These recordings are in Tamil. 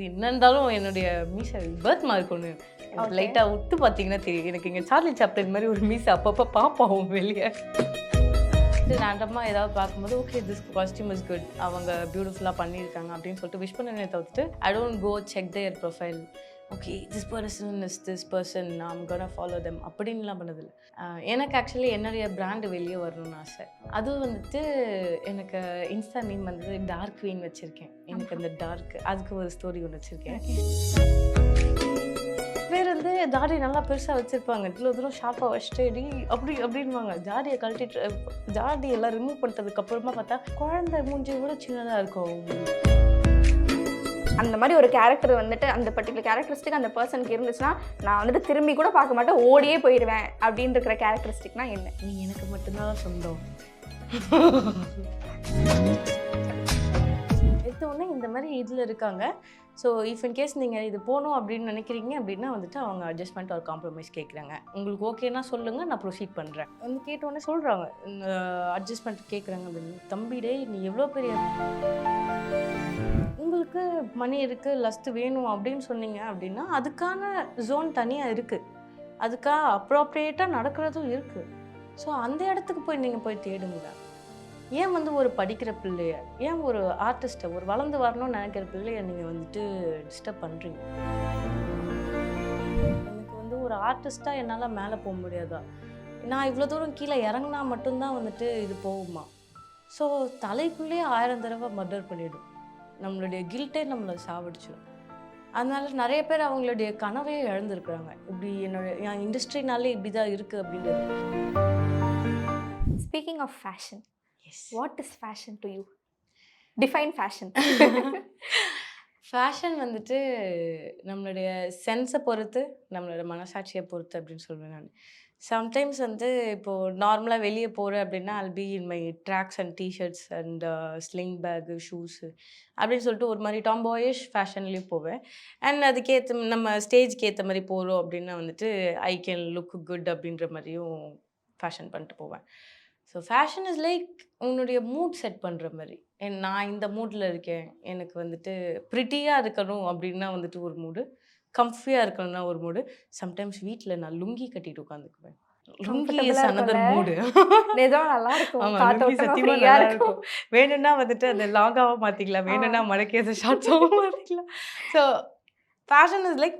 இது என்ன இருந்தாலும் என்னுடைய மீசை பர்த் மார்க் ஒன்று. லைட்டாக விட்டு பார்த்தீங்கன்னா தெரியும். எனக்கு இங்கே சார்லி சாப்டன் மாதிரி ஒரு மீசை அப்பப்போ பார்ப்போம் வெளியே. ரேண்டமாக ஏதாவது பார்க்கும்போது okay this costume is good அவங்க பியூட்டிஃபுல்லாக பண்ணியிருக்காங்க அப்படின்னு சொல்லிட்டு விஷ் பண்ணனே தவிர்த்துட்டு I don't go check their profile okay this person is this person நான் கோனா ஃபாலோ தெம் அப்படின்லாம் பண்ணதில்லை. எனக்கு ஆக்சுவலி என்னுடைய பிராண்டு வெளியே வரணும்னு ஆசை. அதுவும் வந்துட்டு எனக்கு இன்ஸ்டா நேம் வந்து டார்க் குவீன் வச்சுருக்கேன். எனக்கு அந்த டார்க் அதுக்கு ஒரு ஸ்டோரி ஒன்று வச்சுருக்கேன். பேர் வந்து தாடி நல்லா பெருசாக வச்சுருப்பாங்க. இவ்வளோ தூரம் ஷார்ப்பாக வச்சுட்டு அப்படி அப்படின்வாங்க ஜாடியை கழட்டிட்டு ஜாடி எல்லாம் ரிமூவ் பண்ணிட்டதுக்கு அப்புறமா பார்த்தா குழந்தை மூஞ்சி கூட சின்னதாக இருக்கும். அந்த மாதிரி ஒரு கேரக்டர் வந்துட்டு அந்த பர்டிகுலர் கேரக்டரிஸ்டிக் அந்த பர்சனுக்கு இருந்துச்சுன்னா நான் வந்துட்டு திரும்பி கூட பார்க்க மாட்டேன் ஓடியே போயிடுவேன் அப்படின்னு இருக்கிற கேரக்டரிஸ்டிக்னா என்ன? நீ எனக்கு மட்டும்தான் சொந்தம். எடுத்தோடனே இந்த மாதிரி இதில் இருக்காங்க. ஸோ இஃப் இன் கேஸ் நீங்கள் இது போகணும் அப்படின்னு நினைக்கிறீங்க அப்படின்னா வந்துட்டு அவங்க அட்ஜஸ்ட்மெண்ட் ஒரு காம்ப்ரமைஸ் கேட்குறாங்க உங்களுக்கு ஓகேனா சொல்லுங்கள் நான் ப்ரொசீட் பண்ணுறேன் வந்து கேட்டோடனே சொல்கிறாங்க அட்ஜஸ்ட்மெண்ட் கேட்குறாங்க அப்படின்னு. தம்பிடே நீ எவ்வளோ பெரிய உங்களுக்கு மணி இருக்குது லஸ்ட்டு வேணும் அப்படின்னு சொன்னீங்க அப்படின்னா அதுக்கான ஜோன் தனியாக இருக்குது அதுக்காக அப்ரோப்ரியேட்டாக நடக்கிறதும் இருக்குது ஸோ அந்த இடத்துக்கு போய் நீங்கள் போய் தேடுங்க. ஏன் வந்து ஒரு படிக்கிற பிள்ளைய ஏன் ஒரு ஆர்டிஸ்ட்டை ஒரு வளர்ந்து வரணும்னு நினைக்கிற பிள்ளைய நீங்கள் வந்துட்டு டிஸ்டர்ப் பண்ணுறீங்க எனக்கு வந்து ஒரு ஆர்டிஸ்ட்டாக என்னால் மேலே போக முடியாதா? நான் இவ்வளோ தூரம் கீழே இறங்குனா மட்டும்தான் வந்துட்டு இது போகுமா? ஸோ தலைக்குள்ளேயே ஆயிரம் தடவை மர்டர் பண்ணிவிடும் நம்மளுடைய கில்ட்டே நம்மளை சாவடிச்சிடும் அதனால நிறைய பேர் அவங்களுடைய கனவையே இழந்திருக்கிறாங்க. இப்படி என்னோட என் இண்டஸ்ட்ரினாலே இப்படி தான் இருக்குது அப்படின்றது. Speaking of fashion yes what is fashion to you define fashion fashion வந்துட்டு நம்மளுடைய சென்ஸை பொறுத்து நம்மளோட மனசாட்சியை பொறுத்து அப்படின்னு சொல்லுவேன் நான். சம்டைம்ஸ் வந்து இப்போது நார்மலாக வெளியே போகிறேன் அப்படின்னா I'll be in my tracks and T-shirts and sling bag shoes அப்படின்னு சொல்லிட்டு ஒரு மாதிரி டாம்பாயிஷ் ஃபேஷன்லேயும் போவேன். அண்ட் அதுக்கேற்ற நம்ம ஸ்டேஜ்க்கு ஏற்ற மாதிரி போகிறோம் அப்படின்னா வந்துட்டு ஐ கேன் லுக் குட் அப்படின்ற மாதிரியும் ஃபேஷன் பண்ணிட்டு போவேன். ஸோ ஃபேஷன் இஸ் லைக் உன்னுடைய மூட் செட் பண்ணுற மாதிரி. என் நான் இந்த மூடில் இருக்கேன். எனக்கு வந்துட்டு ப்ரிட்டியாக இருக்கணும் அப்படின்னா வந்துட்டு ஒரு மூடு கம்ஃபியாக இருக்கணும்னா ஒரு மூடு. சம்டைம்ஸ் வீட்டில் நான் லுங்கி கட்டிட்டு உட்காந்துக்குவேன். வேணும்னா வந்துட்டு அந்த லாங்காகவும் மாற்றிக்கலாம் வேணும்னா மடக்கி அதை மாற்றிக்கலாம் ஸோ ஃபேஷன் இஸ் லைக்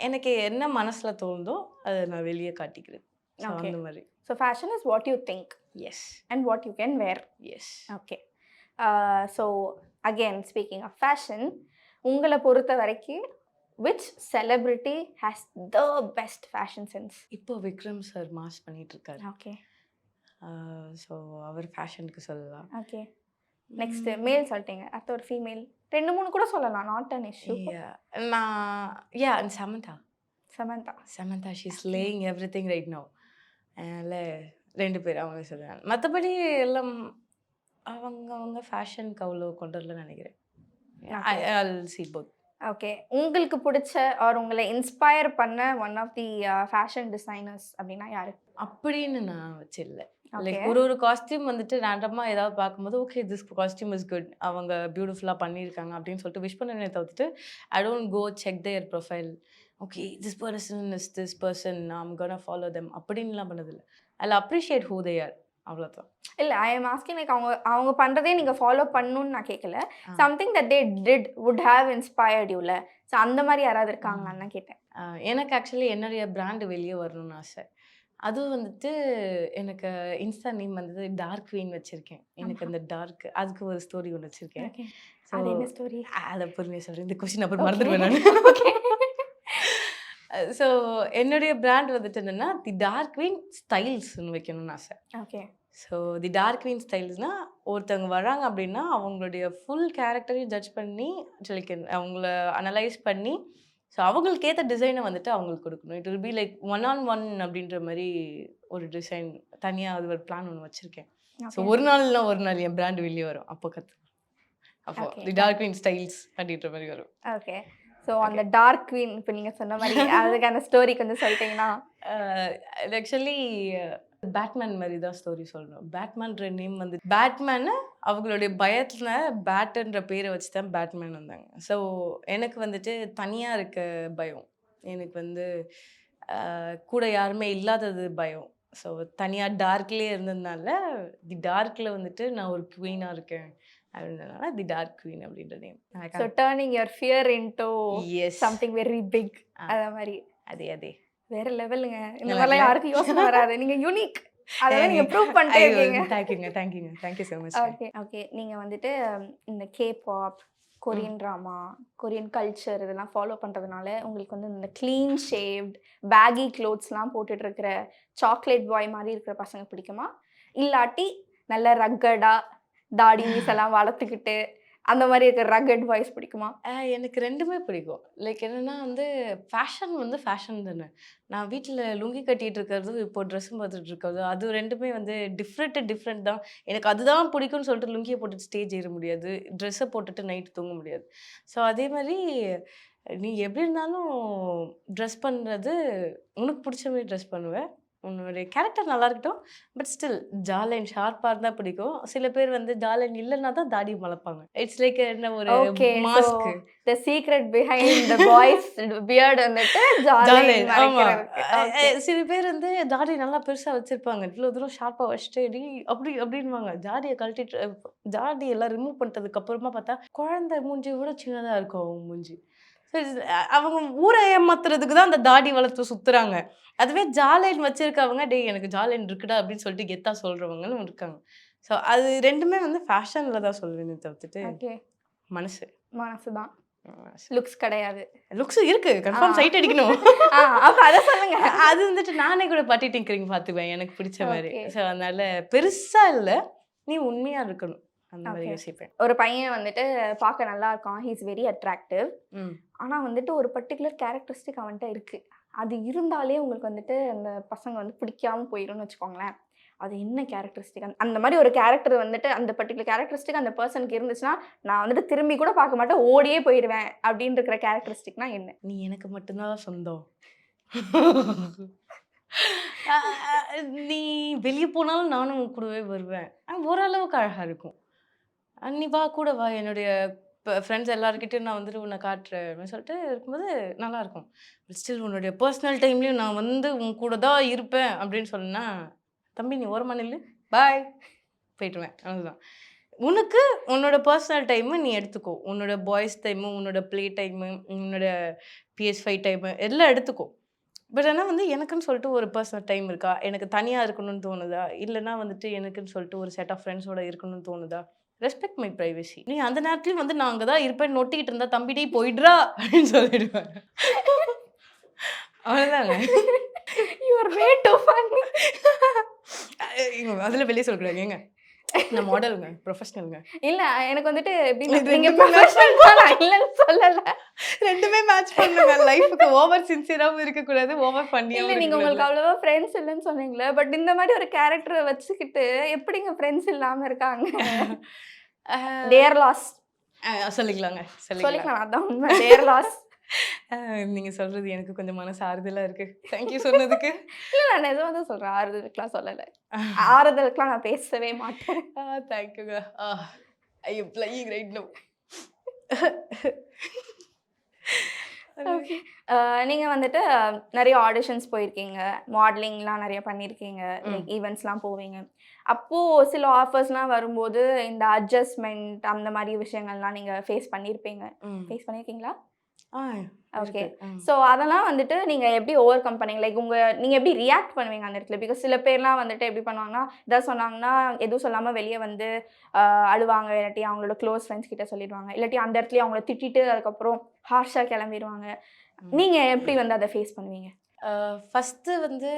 எனக்கு என்ன மனசில் தோணுதோ அதை நான் வெளியே காட்டிக்கிறேன். அந்த மாதிரி. So fashion is what you think is and what you can wear is okay so again speaking of fashion உங்களை பொறுத்த வரைக்கும் which celebrity has the best fashion sense இப்போ விக்ரம் சார் மாஸ் பண்ணிட்டு இருக்காரு ஓகே ஸோ அவர் ஃபேஷனுக்கு சொல்லலாம். ஓகே நெக்ஸ்ட் மேல் சொல்லிட்டீங்க. அடுத்த ஒரு ஃபீமேல் ரெண்டு மூணு கூட சொல்லலாம். Not an issue. நான் yeah and Samantha Samantha Samantha she's slaying everything right no அதனால் ரெண்டு பேர் அவங்க சொல்கிறாங்க மற்றபடி எல்லாம் அவங்க அவங்க ஃபேஷனுக்கு அவ்வளோ கொண்டு வரலன்னு நினைக்கிறேன். ஐ சி போத் ஓகே உங்களுக்கு பிடிச்ச ஆர் உங்களை இன்ஸ்பயர் பண்ண one of the fashion designers அப்படின்னா யாரு? அப்படின்னு நான் வச்சில்ல லைக் ஒரு ஒரு காஸ்டியூம் வந்துட்டு ரேண்டமாக ஏதாவது பார்க்கும்போது okay this costume is good அவங்க பியூட்டிஃபுல்லாக பண்ணியிருக்காங்க அப்படின்னு சொல்லிட்டு விஷ் பண்ணனே தவிர்த்துட்டு I don't go check their profile okay this person is this person நாம் கோனா ஃபாலோ தெம் அப்படின்லாம் பண்ணதில்லை. அதில் அப்ரிஷியேட் ஹூ தே ஆர் அவ்வளோதான் இல்ல ஐ எம் ஆஸ்கிங் லைக் அவங்க அவங்க பண்றதே நீங்க ஃபாலோ பண்ணணும்னு நான் கேட்கல. Something that they did would have inspired யூல so அந்த மாதிரி யாராவது இருக்காங்கன்னு கேட்டேன். எனக்கு ஆக்சுவலி என்னுடைய பிராண்டு வெளியே வரணும்னு ஆசை. அதுவும் வந்துட்டு எனக்கு இன்ஸ்டா நேம் வந்து டார்க் குவீன் வச்சுருக்கேன். எனக்கு அந்த டார்க் அதுக்கு ஒரு ஸ்டோரி ஒன்று வச்சுருக்கேன். என்ன ஸ்டோரி அதை பொறுமையாக சொல்கிறேன் இந்த கொஸ்டின் அப்புறம் மறந்துடுவேன் நான். ஓகே ஸோ என்னுடைய பிராண்ட் வந்துட்டு என்னென்னா தி டார்க் குவீன் ஸ்டைல்ஸ்னு வைக்கணும்னு ஆசை. Okay so the dark queen ஸ்டைல்ஸ்னால் ஒருத்தவங்க வராங்க அப்படின்னா அவங்களுடைய ஃபுல் கேரக்டரையும் ஜட்ஜ் பண்ணி லைக் அவங்கள அனலைஸ் பண்ணி ஸோ அவங்களுக்கு ஏற்ற டிசைனை வந்துட்டு அவங்களுக்கு கொடுக்கணும். It will be like one on one அப்படின்ற மாதிரி ஒரு டிசைன் தனியாக அது ஒரு பிளான் ஒன்று வச்சுருக்கேன். ஸோ ஒரு நாள்னா ஒரு நாள் என் பிராண்ட் வெளியே வரும். அப்போ கற்று அப்போ. தி டார்க் குவீன் ஸ்டைல்ஸ் அப்படின்ற மாதிரி வரும். ஓகே ஸோ அந்த டார்க் குவீன் இப்போ நீங்க சொன்ன மாதிரி அதுக்கான ஸ்டோரி கொஞ்சம் சொல்லிட்டீங்கன்னா ஆக்சுவலி பேட்மேன் மாதிரி தான் ஸ்டோரி சொல்லணும் பேட்மேன்ற நேம் வந்து பேட்மேனை அவங்களுடைய பயத்துல பேட்டுன்ற பேரை வச்சு தான் பேட்மேன் வந்தாங்க. ஸோ எனக்கு வந்துட்டு தனியா இருக்க பயம். எனக்கு வந்து அ கூட யாருமே இல்லாதது பயம். ஸோ தனியா டார்க்லயே இருந்ததுனால, தி டார்க்ல வந்துட்டு நான் ஒரு குவீனா இருக்கேன். அப்படின்றதுனால தி டார்க் குவீன் அப்படின்ற name. So turning your fear into S. Something very big. அத மாரி. அதே அதே. வேற லெவலுங்க. இந்த இருக்குல்ல? யாருக்கும் யோசனை வராது. நீங்க யூனிக். அதெல்லாம் நீங்க ப்ரூவ் பண்ணிட்டே! இருக்கீங்க. தேங்க்யூங்க, தேங்க்யூங்க. Thank you so much. Okay, okay. நீங்க வந்துட்டு இந்த K-pop, Korean drama, Korean culture இதெல்லாம் ஃபாலோ பண்றதுனால, உங்களுக்கு வந்து இந்த கிளீன் ஷேவ்ட், பேகி க்ளோத்ஸ்லாம் போட்டுட்டு இருக்கிற சாக்லேட் பாய் மாரி இருக்கிற பசங்க பிடிக்குமா? இல்லாட்டி நல்ல ரக்கடா, தாடி மீசெல்லாம் வளர்த்துக்கிட்டு, அந்த மாதிரி இருக்கிற ரகட் வாய்ஸ் பிடிக்குமா? எனக்கு ரெண்டுமே பிடிக்கும். லைக் என்னென்னா வந்து ஃபேஷன் வந்து ஃபேஷன் தானே. நான் வீட்டில் லுங்கி கட்டிகிட்டு இருக்கிறது இப்போ ட்ரெஸ் பார்த்துட்டு இருக்கிறது அது ரெண்டுமே வந்து டிஃப்ரெண்ட் டிஃப்ரெண்ட் தான். எனக்கு அதுதான் பிடிக்கும்னு சொல்லிட்டு லுங்கியை போட்டுட்டு ஸ்டேஜ் ஏற முடியாது. ட்ரெஸ்ஸை போட்டுட்டு நைட் தூங்க முடியாது. ஸோ அதே மாதிரி நீ எப்படி இருந்தாலும் ட்ரெஸ் பண்ணுறது உனக்கு பிடிச்ச மாதிரி ட்ரெஸ் பண்ணுவேன் உன்னுடைய கேரக்டர் நல்லா இருக்கட்டும். பட் ஸ்டில் ஜா லைன் ஷார்ப்பா இருந்தா பிடிக்கும். சில பேர் வந்து ஜா லைன் இல்லன்னா தான் தாடி வளர்ப்பாங்க. இட்ஸ் லைக் என்ன ஒரு mask. The secret behind the boy's beard வந்துட்டு ஜா ஜாலை லைன் ஆமா. மறைக்கிறதுக்கு. அ ஓகே. அ சில பேர் வந்து தாடி நல்லா பெருசா வச்சிருப்பாங்க. இவ்ளோ தூரம் ஷார்ப்பா வச்சுட்டு, "டேய் அப்படி" அப்படின்னுவாங்க. ஜாடிய கழட்டிட்டு ஜாடி எல்லாம் ரிமூவ் பண்ணிட்டதுக்கு அப்புறமா பார்த்தா, குழந்தை மூஞ்சிய விட சின்னதா இருக்கும் அவங்க மூஞ்சி. அவங்க ஊர ஏமாத்துறதுக்கு தான் அந்த தாடி வளர்த்து சுத்துறாங்க. அதுவே ஜா லைன் வச்சிருக்கவங்க, "டேய் எனக்கு ஜா லைன் இருக்குடா" அப்படின்னு சொல்லிட்டு கெத்தா சொல்றவங்களும் இருக்காங்க. ஸோ அது 2மே வந்து ஃபேஷன்ல தான் சொல்வேனே தவிர்த்துட்டு. மனசு. மனசு தான். லுக்ஸ் கிடையாது. லுக்ஸ் இருக்கு. கன்ஃபார்ம் சைட் அடிக்கணும். அப்ப அத சொல்லுங்க. அது வந்துட்டு நானே கூட பட்டி டிங்கரிங் பார்த்துக்குவேன். எனக்கு பிடிச்ச. ஓகே. ஸோ அதனால பெருசா இல்ல. நீ உண்மையா இருக்கணும். அந்த ஓகே. யோசிப்பேன். ஒரு பையன் வந்துட்டு பார்க்க நல்லா இருக்கான். He is very attractive. ம். ஆனா வந்துட்டு ஒரு பர்ட்டிகுலர் கேரக்டரிஸ்டிக் அவன்ட்ட இருக்கு. அது இருந்தாலே உங்களுக்கு வந்துட்டு அந்த பசங்க வந்து பிடிக்காம போயிரும்னு வச்சுக்கோங்களேன். அது என்ன கேரக்டரிஸ்டிக்? அந் அந்த மாரி ஒரு கேரக்டர் வந்துட்டு அந்த பர்ட்டிகுலர் கேரக்டரிஸ்டிக் அந்த பெர்சனுக்கு இருந்துச்சுன்னா, நான் வந்துட்டு திரும்பி கூட பார்க்க மாட்டேன். ஓடியே போயிருவேன். அப்படின்னு இருக்கிற கேரக்டரிஸ்டிக்னா என்ன? நீ எனக்கு மட்டும் தான் சொந்தம். நீ வெளிய போனாலும் நானும் கூடவே வருவேன். ஓரளவுக்கு அழகா இருக்கும். அண்ணி நீ வா கூட வா என்னுடைய இப்போ ஃப்ரெண்ட்ஸ் எல்லாருக்கிட்டையும் நான் வந்துட்டு உன்னை காட்டுறேன் அப்படின்னு சொல்லிட்டு இருக்கும்போது நல்லாயிருக்கும். ஸ்டில் உன்னுடைய பர்சனல் டைம்லேயும் நான் வந்து உன் கூட தான் இருப்பேன் அப்படின்னு சொன்னா, தம்பி நீ ஓரமா நில்லு. பாய். போயிட்டுருவேன் அதுதான் உனக்கு உன்னோட பர்சனல் டைமு நீ எடுத்துக்கோ. உன்னோட பாய்ஸ் டைமு, உன்னோட ப்ளே டைமு, உன்னோட PS5 டைமு எல்லாம் எடுத்துக்கோ. பட் ஆனால் வந்து எனக்குன்னு சொல்லிட்டு ஒரு பர்சனல் டைம் இருக்கா? எனக்கு தனியாக இருக்கணும்னு தோணுதா? இல்லைன்னா வந்துட்டு எனக்குன்னு சொல்லிட்டு ஒரு செட் ஆஃப் ஃப்ரெண்ட்ஸோட இருக்கணும்னு தோணுதா? Respect my privacy. நீ அந்த நேரத்துலயும் வந்து நான் அங்க தான் இருப்பேன்னு நொட்டிக்கிட்டு இருந்தா, "தம்பி டேய் போயிடுறா" அப்படின்னு சொல்லிடுவேன். அவ்வளோதாங்க. You are way too funny. ஏங்க அதெல்லாம் வெளிய சொல்லக்கூடாது. ஏங்க நான் மாடலுங்க. ப்ரொஃபஷனல்ங்க. இல்ல எனக்கு வந்துட்டு நீங்க 2மே ப்ரொஃபஷனல் நான் இல்லன்னு சொல்லல. 2மே மேட்ச் பண்ணுங்க. லைஃப்க்கு ஓவர் சின்சியராவும் இருக்கக்கூடாது. ஓவர் இல்ல ஃபன்னியாவும் நீங்க உங்களுக்கு. அவ்வளவா ஃப்ரெண்ட்ஸ் இல்லன்னு சொன்னீங்கல்ல. பட் இந்த மாரி ஒரு கேரக்டர வச்சுக்கிட்டு எப்படிங்க ஃப்ரெண்ட்ஸ் இல்லாம இருக்காங்க? தேர் லாஸ். சொல்லிக்கலாங்க. சொல்லிக்கலாம். அதான் உண்மை. தேர் லாஸ். அ நீங்க சொல்றது எனக்கு கொஞ்சம் மனசு ஆறுதலா இருக்கு. தேங்க் யூ சொன்னதுக்கு. இல்ல நான் நிஜமா தான் சொல்றேன். ஆறுதலுக்குலாம் சொல்லல. ஆறுதலுக்குலாம் நான் பேசவே மாட்டேன். தேங்க்யூங்க. I am flying right now. Okay. அ நீங்க வந்துட்டு நெறைய ஆடிஷன்ஸ் போயிருக்கீங்க. மாடலிங்லாம் நெறைய பண்ணியிருக்கீங்க. லைக் ஈவென்ட்ஸ்லாம் போவீங்க. அப்போ சில ஆஃபர்ஸ்லாம் வரும்போது இந்த அட்ஜஸ்ட்மென்ட் அந்த மாரி விஷயங்கள்லாம் நீங்க ஃபேஸ் பண்ணியிருப்பீங்க. ஃபேஸ் பண்ணியிருக்கீங்களா? ஓகே. ஸோ அதெல்லாம் வந்துட்டு நீங்க எப்படி ஓவர் கம் பண்ணீங்க? லைக் உங்க நீங்க எப்படி ரியாக்ட் பண்ணுவீங்க அந்த இடத்துல? பிகாஸ் சில பேர்லாம் வந்துட்டு எப்படி பண்ணுவாங்கன்னா, ஏதாவது சொன்னாங்கன்னா, எதுவும் சொல்லாம வெளிய வந்து அழுவாங்க. இல்லாட்டி அவங்களோட க்ளோஸ் ஃப்ரெண்ட்ஸ் கிட்ட சொல்லிடுவாங்க. இல்லாட்டி அந்த இடத்துலயே அவங்கள திட்டிட்டு அதுக்கப்புறம் ஹார்ஷா கிளம்பிருவாங்க. ம். நீங்க எப்படி வந்து அத ஃபேஸ் பண்ணுவீங்க? ஃபஸ்ட்டு வந்து வந்து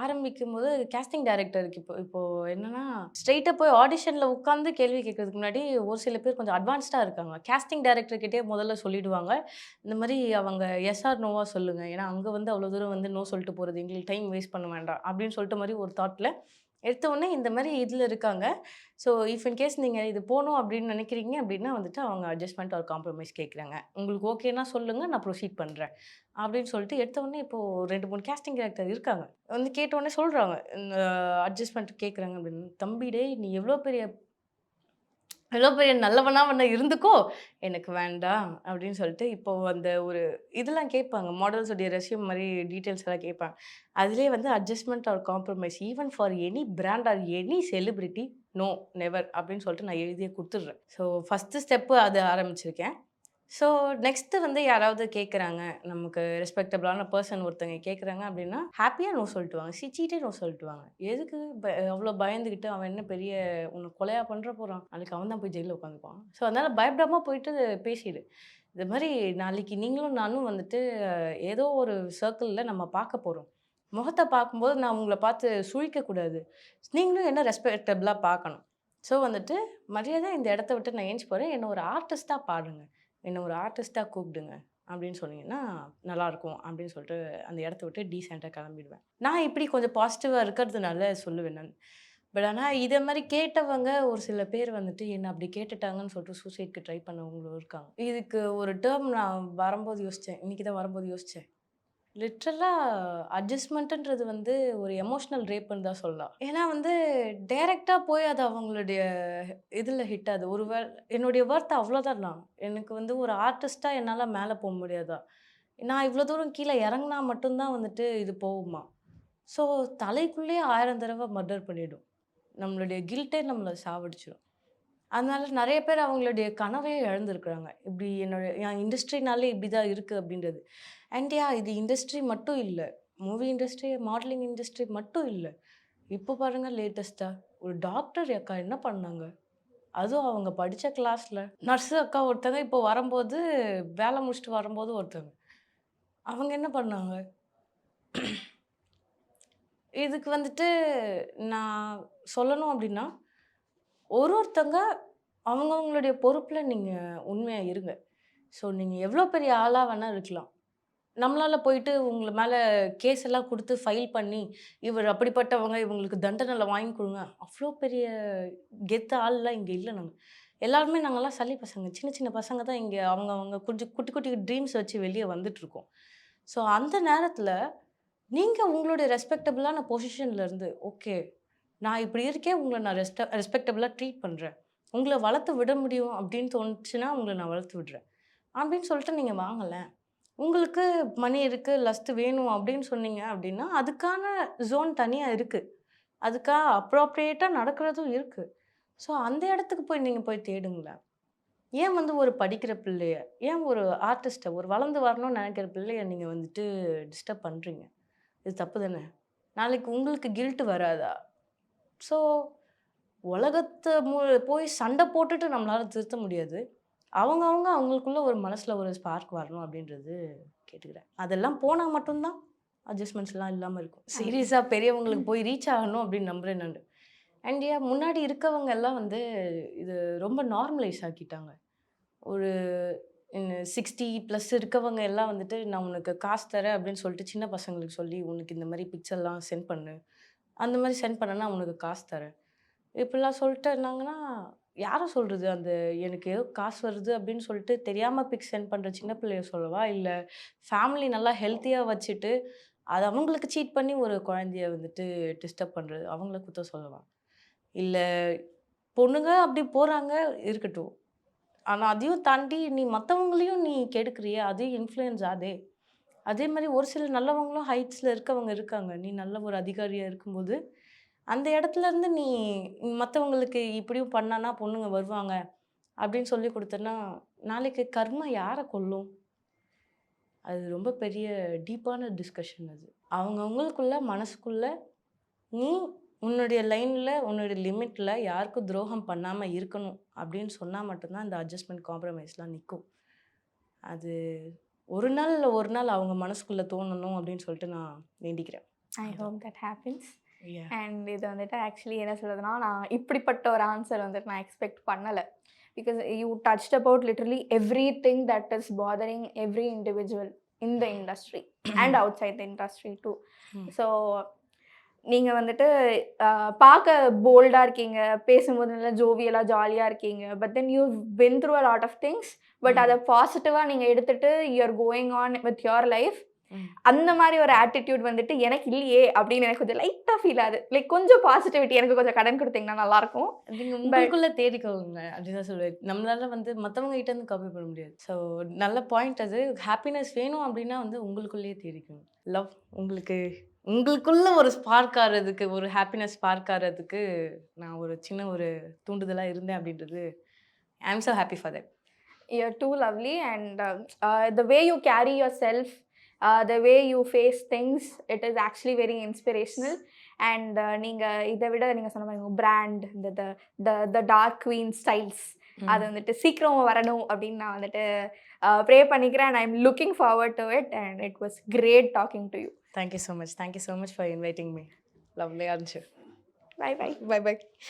ஆரம்பிக்கும்போது கேஸ்டிங் டைரக்டருக்கு இப்போ இப்போது என்னென்னா ஸ்ட்ரெயிட்டாக போய் ஆடிஷனில் உட்காந்து கேள்வி கேட்கறதுக்கு முன்னாடி ஒரு சில பேர் கொஞ்சம் அட்வான்ஸ்டாக இருக்காங்க. கேஸ்டிங் டைரக்டர்கிட்டே முதல்ல சொல்லிடுவாங்க. இந்த மாதிரி அவங்க எஸ்ஆர் நோவாக சொல்லுங்கள் ஏன்னா அங்கே வந்து அவ்வளோ தூரம் வந்து நோ சொல்லிட்டு போகிறது எங்களுக்கு டைம் வேஸ்ட் பண்ண வேண்டாம். அப்படின்னு சொல்லிட்டு மாதிரி ஒரு தாட்டில் எடுத்த உடனே இந்த மாதிரி இதில் இருக்காங்க. ஸோ இஃப் இன் கேஸ் நீங்கள் இது போகணும் அப்படின்னு நினைக்கிறீங்க அப்படின்னா வந்துட்டு அவங்க அட்ஜஸ்ட்மெண்ட் ஆர் காம்ப்ரமைஸ் கேட்குறாங்க. உங்களுக்கு ஓகேன்னா சொல்லுங்கள் நான் ப்ரொசீட் பண்ணுறேன் அப்படின்னு சொல்லிட்டு எடுத்த உடனே இப்போ 2, 3 கேஸ்டிங் கேரக்டர் இருக்காங்க. வந்து கேட்ட சொல்கிறாங்க அட்ஜஸ்ட்மெண்ட் இந்த கேட்குறாங்க அப்படின்னு. தம்பி டேய் நீ எவ்வளோ பெரிய எவ்வளோ பெரிய நல்லவனா பண்ண இருந்துக்கோ எனக்கு வேண்டாம் அப்படின்னு சொல்லிட்டு இப்போ அந்த ஒரு இதெல்லாம் கேட்பாங்க. மாடல்ஸுடைய ரெஸ்யூம் மாதிரி டீட்டெயில்ஸ் எல்லாம் கேட்பாங்க. அதுலேயே வந்து adjustment or compromise even for any brand or any celebrity no never அப்படின்னு சொல்லிட்டு நான் எழுதியே கொடுத்துட்றேன். ஸோ ஃபஸ்ட்டு ஸ்டெப்பு அது ஆரம்பிச்சிருக்கேன். ஸோ நெக்ஸ்ட்டு வந்து யாராவது கேட்குறாங்க நமக்கு ரெஸ்பெக்டபிளான பர்சன் ஒருத்தங்க கேட்குறாங்க அப்படின்னா ஹாப்பியாக நோ சொல்லிட்டுவாங்க. சிச்சிட்டே நோ சொல்லிட்டுவாங்க. எதுக்கு ப அவ்வளோ பயந்துக்கிட்டு அவன் என்ன பெரிய உன்னை கொலையாக பண்ணுற போகிறான் நாளைக்கு அவன் தான் போய் ஜெயிலில் உட்காந்துப்பான் ஸோ அதனால் பயப்படாமல் போயிட்டு பேசிடு. இது மாதிரி நாளைக்கு நீங்களும் நானும் வந்துட்டு ஏதோ ஒரு சர்க்கிளில் நம்ம பார்க்க போகிறோம் முகத்தை பார்க்கும்போது நான் உங்களை பார்த்து சுழிக்கக்கூடாது. நீங்களும் என்ன ரெஸ்பெக்டபிளாக பார்க்கணும். ஸோ வந்துட்டு மரியாதை இந்த இடத்த விட்டு நான் ஏஞ்சி போகிறேன் என்னை ஒரு ஆர்டிஸ்ட்டாக பாடுங்க. என்னை ஒரு ஆர்டிஸ்ட்டாக கூப்பிடுங்க அப்படின்னு சொன்னீங்கன்னா நல்லாயிருக்கும் அப்படின்னு சொல்லிட்டு அந்த இடத்த விட்டு டீசெண்டாக கிளம்பிடுவேன். நான் இப்படி கொஞ்சம் பாசிட்டிவாக இருக்கிறதுனால சொல்லுவேன் நான். பட் ஆனால் இதை மாதிரி கேட்டவங்க ஒரு சில பேர் வந்துட்டு என்ன அப்படி கேட்டுட்டாங்கன்னு சொல்லிட்டு சூசைட்க்கு ட்ரை பண்ணவங்களும் இருக்காங்க. இதுக்கு ஒரு டேர்ம் நான் வரும்போது யோசித்தேன் இன்றைக்கி தான் வரும்போது யோசித்தேன் லிட்ரலாக அட்ஜஸ்ட்மெண்ட்டுன்றது வந்து ஒரு எமோஷ்னல் ரேப்புன்னு தான் சொல்லலாம். ஏன்னா வந்து டைரெக்டாக போய் அது அவங்களுடைய இதில் ஹிட் ஆகுது. ஒரு வே என்னுடைய ஒர்த் அவ்வளோதான் நான் எனக்கு வந்து ஒரு ஆர்டிஸ்ட்டாக என்னால் மேலே போக முடியாதா? நான் இவ்வளோ தூரம் கீழே இறங்குனா மட்டும்தான் வந்துட்டு இது போகுமா? ஸோ தலைக்குள்ளேயே ஆயிரம் தடவை மர்டர் பண்ணிவிடும் நம்மளுடைய கில்ட்டே நம்மளை சாவடிச்சிடும் அதனால நிறைய பேர் அவங்களுடைய கனவே இழந்திருக்கிறாங்க. இப்படி என்னோட என் இண்டஸ்ட்ரினாலே இப்படி தான் இருக்குது அப்படின்றது. அண்ட் யா இது இண்டஸ்ட்ரி மட்டும் இல்லை. மூவி இண்டஸ்ட்ரி மாடலிங் இண்டஸ்ட்ரி மட்டும் இல்லை. இப்போ பாருங்கள் லேட்டஸ்ட்டாக ஒரு டாக்டர் அக்கா என்ன பண்ணாங்க? அதுவும் அவங்க படித்த கிளாஸில் நர்ஸு அக்கா ஒருத்தங்க இப்போ வரும்போது வேலை முடிச்சுட்டு வரும்போது ஒருத்தங்க. அவங்க என்ன பண்ணாங்க? இதுக்கு வந்துட்டு நான் சொல்லணும் அப்படின்னா ஒரு ஒருத்தங்க அவங்கவுங்களுடைய பொறுப்பில் நீங்கள் உண்மையாக இருங்க. ஸோ நீங்கள் எவ்வளோ பெரிய ஆளாக வேணால் இருக்கலாம். நம்மளால் போயிட்டு உங்களை மேலே கேஸ் எல்லாம் கொடுத்து ஃபைல் பண்ணி இவர் அப்படிப்பட்டவங்க இவங்களுக்கு தண்டனையில் வாங்கி கொடுங்க. அவ்வளோ பெரிய கெத்த ஆள்லாம் இங்கே இல்லை நாங்கள் எல்லாருமே நாங்கள்லாம் சளி பசங்க. சின்ன சின்ன பசங்க தான் இங்கே அவங்க அவங்க கொஞ்சம் குட்டி குட்டி ட்ரீம்ஸ் வச்சு வெளியே வந்துட்டுருக்கோம். ஸோ அந்த நேரத்தில் நீங்கள் உங்களுடைய ரெஸ்பெக்டபுளான பொசிஷன்லேருந்து ஓகே நான் இப்படி இருக்கேன் உங்களை நான் ரெஸ்ட ரெஸ்பெக்டபுளாக ட்ரீட் பண்ணுறேன் உங்களை வளர்த்து விட முடியும் அப்படின்னு தோணுச்சுன்னா உங்களை நான் வளர்த்து விடுறேன். அப்படின்னு சொல்லிட்டு நீங்கள் வாங்கலை உங்களுக்கு மணி இருக்குது லஸ்ட்டு வேணும் அப்படின்னு சொன்னீங்க அப்படின்னா அதுக்கான ஜோன் தனியாக இருக்குது அதுக்காக அப்ரோப்ரியேட்டாக நடக்கிறதும் இருக்குது ஸோ அந்த இடத்துக்கு போய் நீங்கள் போய் தேடுங்களேன். ஏன் வந்து ஒரு படிக்கிற பிள்ளைய ஏன் ஒரு ஆர்டிஸ்ட்டை ஒரு வளர்ந்து வரணும்னு நினைக்கிற பிள்ளைய நீங்கள் வந்துட்டு டிஸ்டர்ப் பண்ணுறீங்க இது தப்பு தானே? நாளைக்கு உங்களுக்கு கில்ட்டு வராதா? ஸோ உலகத்தை மு போய் சண்டை போட்டுட்டு நம்மளால் திருத்த முடியாது. அவங்கவுங்க அவங்களுக்குள்ள ஒரு மனசில் ஒரு ஸ்பார்க் வரணும் அப்படின்றது கேட்டுக்கிறேன். அதெல்லாம் போனால் மட்டும்தான் அட்ஜஸ்ட்மெண்ட்ஸ்லாம் இல்லாமல் இருக்கும். சீரியஸாக பெரியவங்களுக்கு போய் ரீச் ஆகணும் அப்படின்னு நம்புறேன் நான். அண்ட் ஏ முன்னாடி இருக்கவங்க எல்லாம் வந்து இது ரொம்ப நார்மலைஸ் ஆக்கிட்டாங்க. ஒரு சிக்ஸ்டி ப்ளஸ் இருக்கவங்க எல்லாம் வந்துட்டு நான் உனக்கு காசு தரேன் அப்படின்னு சொல்லிட்டு சின்ன பசங்களுக்கு சொல்லி உனக்கு இந்த மாதிரி பிக்சர்லாம் சென்ட் பண்ணு. அந்த மாதிரி சென்ட் பண்ணனா அவனுக்கு காசு தரேன். இப்படிலாம் சொல்லிட்டு இருந்தாங்கன்னா யாரை சொல்கிறது அந்த எனக்கு காசு வருது அப்படின்னு சொல்லிட்டு தெரியாமல் பிக் சென்ட் பண்ணுற சின்ன பிள்ளைய சொல்லவா? இல்லை ஃபேமிலி நல்லா ஹெல்த்தியாக வச்சுட்டு அது அவங்களுக்கு சீட் பண்ணி ஒரு குழந்தைய வந்துட்டு டிஸ்டர்ப் பண்ணுறது அவங்கள குத்த சொல்லவா? இல்லை பொண்ணுங்க அப்படி போகிறாங்க இருக்கட்டும். ஆனால் அதையும் தாண்டி நீ மற்றவங்களையும் நீ கெடுக்குறியே அதையும் இன்ஃப்ளூயன்ஸ் ஆதே. அதே மாதிரி ஒரு சில நல்லவங்களும் ஹைட்ஸில் இருக்கவங்க இருக்காங்க. நீ நல்ல ஒரு அதிகாரியாக இருக்கும்போது அந்த இடத்துல இருந்து நீ மற்றவங்களுக்கு இப்படியும் பண்ணானா பொண்ணுங்க வருவாங்க அப்படின்னு சொல்லி கொடுத்தனா நாளைக்கு கர்மா யாரை கொல்லும்? அது ரொம்ப பெரிய டீப்பான டிஸ்கஷன் அது. அவங்கவுங்களுக்குள்ள மனசுக்குள்ள நீ உன்னுடைய லைனில் உன்னுடைய லிமிட்டில் யாருக்கும் துரோகம் பண்ணாமல் இருக்கணும் அப்படின்னு சொன்னால் மட்டும்தான் இந்த அட்ஜஸ்ட்மெண்ட் காம்ப்ரமைஸ்லாம் நிற்கும் அது ஒரு நாள் ஒரு நாள் அவங்க மனசுக்குள்ளே தோணணும் அப்படின்னு சொல்லிட்டு நான் வேண்டிக்கிறேன். I hope that happens. And இது வந்துட்டு ஆக்சுவலி என்ன சொல்றதுன்னா நான் இப்படிப்பட்ட ஒரு ஆன்சர் வந்துட்டு நான் எக்ஸ்பெக்ட் பண்ணலை. Because you touched about literally everything that is bothering every individual in the industry and outside the industry too. So நீங்கள் வந்துட்டு பார்க்க போல்டாக இருக்கீங்க பேசும்போது நல்லா ஜோவியலாக ஜாலியாக இருக்கீங்க but then you went through a lot of things but. அதை பாசிட்டிவாக நீங்கள் எடுத்துட்டு you're going on with your life. அந்த மாதிரி ஒரு ஆட்டிடியூட் வந்துட்டு எனக்கு இல்லையே அப்படின்னு எனக்கு கொஞ்சம் லைட்டாக ஃபீல் ஆகுது. லைக் கொஞ்சம் பாசிட்டிவிட்டி எனக்கு கொஞ்சம் கடன் கொடுத்தீங்கன்னா நல்லாயிருக்கும். நீங்க உங்களுக்குள்ள தேடிக்கோங்க அப்படிதான் சொல்லுவேன். நம்மளால வந்து மத்தவங்க கிட்ட இருந்து காப்பி பண்ண முடியாது. ஸோ நல்ல பாயிண்ட் அது. ஹாப்பினஸ் வேணும் அப்படின்னா வந்து உங்களுக்குள்ளேயே தேடிக்கணும். லவ் உங்களுக்கு உங்களுக்குள்ள ஒரு ஸ்பார்க் ஆகிறதுக்கு ஒரு ஹாப்பினஸ் ஸ்பார்க் ஆகிறதுக்கு நான் ஒரு சின்ன ஒரு தூண்டுதலாக இருந்தேன் அப்படின்றது I am so happy for that you're too lovely and uh, uh, the way you carry yourself uh, the way you face things it is actually very inspirational. And uh, நீங்க இதை விட நீங்க சொன்ன மாதிரி பிராண்ட் இந்த the the dark queen styles அது வந்துட்டு சீக்கிரம் வரணும் அப்படின்னு நான் வந்துட்டு ப்ரே பண்ணிக்கிறேன். And I am looking forward to it and it was great talking to you Thank you so much. Thank you so much for inviting me. Lovely, aren't you? Bye bye. Bye bye.